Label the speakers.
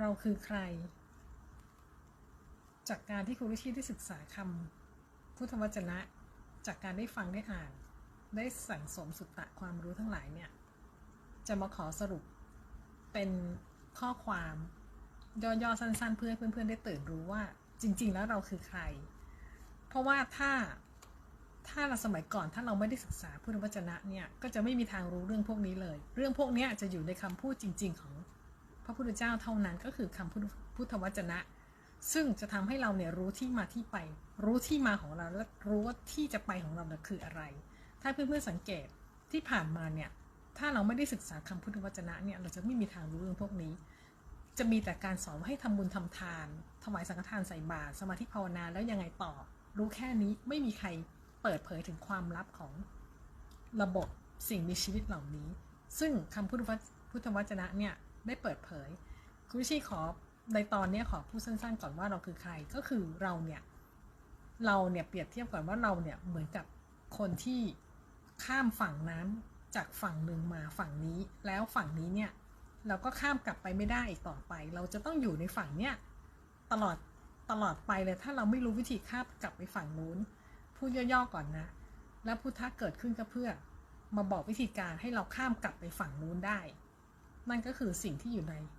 Speaker 1: เราคือใคร จากการที่คุณวิชีได้ศึกษาคำพุทธวจนะ จากการได้ฟังได้อ่าน ได้สั่งสมสุตตะความรู้ทั้งหลายเนี่ย จะมาขอสรุปเป็นข้อความย่อๆสั้น ๆ เพื่อให้เพื่อนๆได้ตื่นรู้ว่าจริง ๆ แล้วเราคือใคร เพราะว่าถ้าถ้าเราสมัยก่อนถ้าเราไม่ได้ศึกษาพุทธวจนะเนี่ยก็จะไม่มีทางรู้เรื่องพวกนี้เลย เรื่องพวกนี้จะอยู่ในคำพูดจริง ๆ ของ ระพุทธเจ้าเท่านั้นก็คือคำพุทธพุทธวจนะ ซึ่งจะทำให้เราเนี่ยรู้ที่มาที่ไป รู้ที่มาของเราและรู้ว่าที่จะไปของเราเนี่ยคืออะไร ถ้าเพื่อนๆสังเกตที่ผ่านมาเนี่ยถ้าเราไม่ได้ศึกษาคำพุทธวจนะเนี่ยเราจะไม่มีทางรู้เรื่องพวกนี้ จะมีแต่การสอนให้ทำบุญทำทาน ถวายสังฆทานใส่บาตรสมาธิภาวนาแล้วยังไงต่อ รู้แค่นี้ไม่มีใครเปิดเผยถึงความลับของระบบสิ่งมีชีวิตเหล่านี้ ซึ่งคำพุทธวจนะเนี่ย ได้เปิดเผยคุณวิชีขอในตอนนี้ขอพูดสั้นๆก่อนว่าเราคือใครก็คือเราเนี่ยเราเนี่ยเปรียบเทียบก่อนว่าเราเนี่ยเหมือนกับคนที่ข้ามฝั่งน้ำจากฝั่งหนึ่งมาฝั่งนี้ แล้วฝั่งนี้เนี่ยเราก็ข้ามกลับไปไม่ได้อีกต่อไป เราจะต้องอยู่ในฝั่งเนี้ยตลอดตลอดไปเลยถ้าเราไม่รู้วิธีข้ามกลับไปฝั่งนู้นพูดย่อๆก่อนนะ แล้วพุทธะเกิดขึ้นก็เพื่อมาบอกวิธีการให้เราข้ามกลับไปฝั่งนู้นได้ นั่นก็คือสิ่งที่อยู่ใน